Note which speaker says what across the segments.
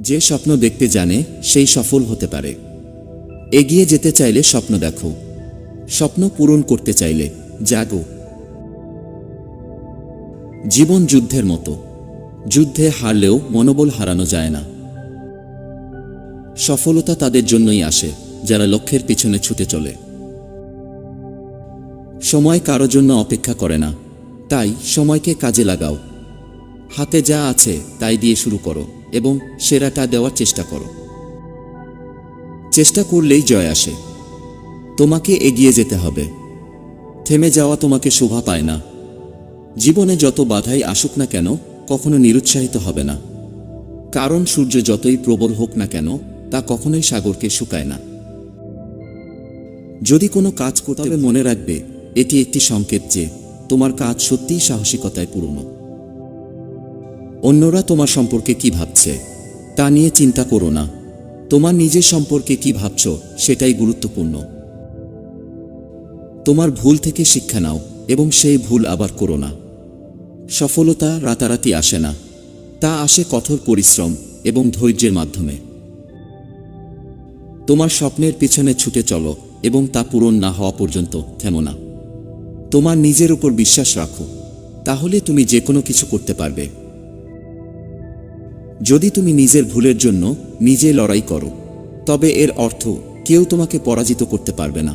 Speaker 1: যে স্বপ্ন দেখতে জানে, সেই সফল হতে পারে। এগিয়ে যেতে চাইলে স্বপ্ন দেখো। স্বপ্ন পূরণ করতে চাইলে জাগো। জীবন যুদ্ধের মতো। যুদ্ধে হারলেও মনোবল হারানো যায় না। সফলতা তাদের জন্যই আসে, যারা লক্ষ্যের পিছনে ছুটে চলে। সময় কারও জন্য অপেক্ষা করে না। তাই সময়কে কাজে লাগাও। হাতে যা আছে তাই দিয়ে শুরু করো এবং সেরাটা দেওয়ার চেষ্টা করো। চেষ্টা করলেই জয় আসে। তোমাকে এগিয়ে যেতে হবে। থেমে যাওয়া তোমাকে শোভা পায় না। জীবনে যত বাধাই আসুক না কেন কখনো নিরুৎসাহিত হবে না। কারণ সূর্য যতই প্রবল হোক না কেন তা কখনোই সাগরকে শুকায় না। যদি কোনো কাজ করতে হবে মনে রাখবে এটি একটি সংকেত যে তোমার কাজ সত্যিই সাহসিকতায় পুরনো অন্যরা তোমার সম্পর্কে কি ভাবছে? তা নিয়ে চিন্তা করো না। তোমার নিজের সম্পর্কে কি ভাবছ, সেটাই গুরুত্বপূর্ণ। তোমার ভুল থেকে শিক্ষা নাও, এবং সেই ভুল আবার করো না। সফলতা রাতারাতি আসে না। তা আসে কঠোর পরিশ্রম এবং ধৈর্যের মাধ্যমে। তোমার স্বপ্নের পিছনে ছুটে চলো, এবং তা পূরণ না হওয়া পর্যন্ত থেমো না। তোমার নিজের উপর বিশ্বাস রাখো। তাহলে তুমি যে কোনো কিছু করতে পারবে। যদি তুমি নিজের ভুলের জন্য নিজে লড়াই করো, তবে এর অর্থ কেউ তোমাকে পরাজিত করতে পারবে না।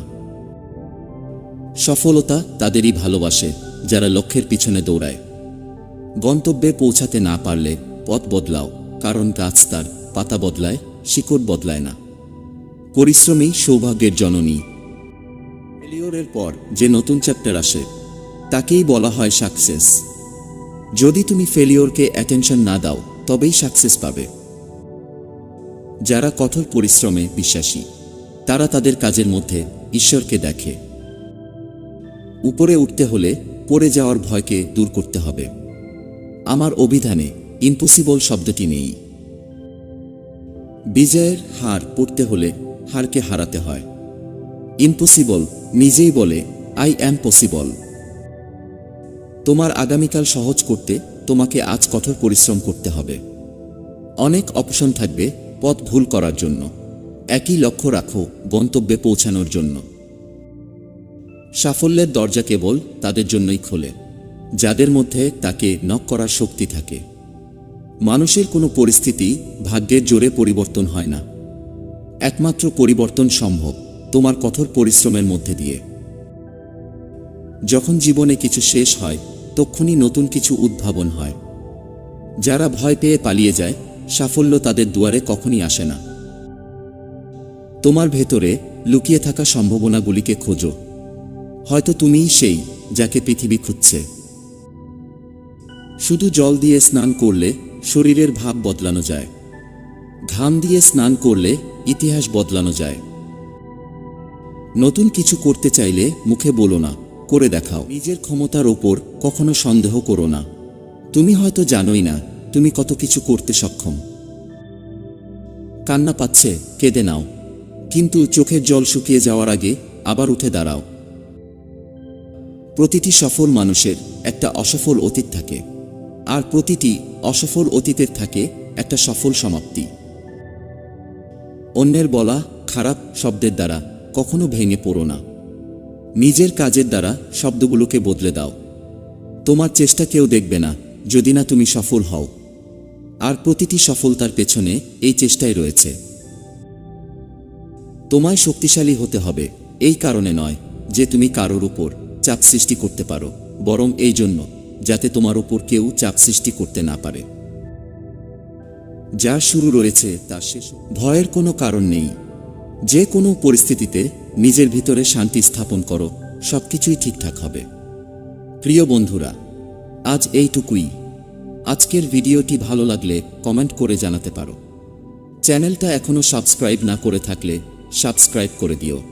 Speaker 1: সফলতা তাদেরই ভালোবাসে যারা লক্ষ্যের পিছনে দৌড়ায়। গন্তব্যে পৌঁছাতে না পারলে পথ বদলাও, কারণ গাছ তার পাতা বদলায়, শিকড় বদলায় না। পরিশ্রমী সৌভাগ্যের জননী। ফেলিওরের পর যে নতুন চ্যাপ্টার আসে, তাকেই বলা হয় সাকসেস। যদি তুমি ফেলিওরকে অ্যাটেনশন না দাও তবেই সাকসেস পাবে। যারা কঠোর পরিশ্রমে বিশ্বাসী, তারা তাদের কাজের মধ্যে ঈশ্বরকে দেখে। উপরে উঠতে হলে পড়ে যাওয়ার ভয়কে দূর করতে হবে। আমার অভিধানে ইম্পসিবল শব্দটি নেই। বিজয়ের হার পড়তে হলে হারকে হারাতে হয়। ইম্পসিবল নিজেই বলে আই অ্যাম পসিবল তোমার আগামীকাল সহজ করতে তোমাকে আজ কঠোর পরিশ্রম করতে হবে। অনেক অপশন থাকবে পথ ভুল করার জন্য। একই লক্ষ্য রাখো গন্তব্যে পৌঁছানোর জন্য। সাফল্যের দরজা কেবল তাদের জন্যই খোলে, যাদের মধ্যে তাকে নক করার শক্তি থাকে। মানুষের কোনো পরিস্থিতি ভাগ্যের জোরে পরিবর্তন হয় না। একমাত্র পরিবর্তন সম্ভব তোমার কঠোর পরিশ্রমের মধ্যে দিয়ে। যখন জীবনে কিছু শেষ হয় তক্ষুনি নতুন কিছু উদ্ভাবন হয়। যারা ভয় পেয়ে পালিয়ে যায়, সাফল্য তাদের দুয়ারে কখনই আসে না। তোমার ভেতরে লুকিয়ে থাকা সম্ভাবনাগুলিকে খোঁজো। হয়তো তুমিই সেই যাকে পৃথিবী খুঁজছে। শুধু জল দিয়ে স্নান করলে শরীরের ভাব বদলানো যায়। ঘাম দিয়ে স্নান করলে ইতিহাস বদলানো যায়। নতুন কিছু করতে চাইলে মুখে বলো না। করে দেখাও। নিজের ক্ষমতার ওপর কখনো সন্দেহ করো না। তুমি হয়তো জানোই না, তুমি কত কিছু করতে সক্ষম। কান্না পাচ্ছে, কেঁদে নাও। কিন্তু চোখের জল শুকিয়ে যাওয়ার আগে আবার উঠে দাঁড়াও। প্রতিটি সফল মানুষের একটা অসফল অতীত থাকে। আর প্রতিটি অসফল অতীতের থাকে একটা সফল সমাপ্তি। অন্যের বলা খারাপ শব্দের দ্বারা কখনো ভেঙে পড়ো না। নিজের কাজের দ্বারা শব্দগুলোকে বদলে দাও। তোমার চেষ্টা কেউ দেখবে না, যদি না তুমি সফল হও। আর প্রতিটি সফলতার পেছনে এই চেষ্টাই রয়েছে। তোমায় শক্তিশালী হতে হবে, এই কারণে নয় যে তুমি কারোর উপর চাপ সৃষ্টি করতে পারো, বরং এই জন্য, যাতে তোমার উপর কেউ চাপ সৃষ্টি করতে না পারে। যা শুরু রয়েছে তা শেষ ভয়ের কোনো কারণ নেই। যে কোনো পরিস্থিতিতে নিজের ভিতরে শান্তি স্থাপন করো, সবকিছুই ঠিকঠাক হবে। প্রিয় বন্ধুরা, আজ এইটুকুই। আজকের ভিডিওটি ভালো লাগলে কমেন্ট করে জানাতে পারো। চ্যানেলটা এখনও সাবস্ক্রাইব না করে থাকলে সাবস্ক্রাইব করে দিও।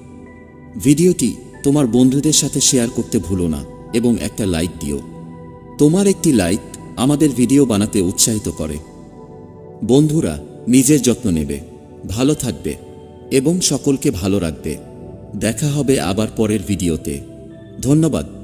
Speaker 1: ভিডিওটি তোমার বন্ধুদের সাথে শেয়ার করতে ভুলো না এবং একটা লাইক দিও। তোমার একটি লাইক আমাদের ভিডিও বানাতে উৎসাহিত করে। বন্ধুরা, নিজের যত্ন নেবে। ভালো থাকবে। এবং সকলকে ভালো রাখবে। দেখা হবে আবার পরের ভিডিওতে। ধন্যবাদ।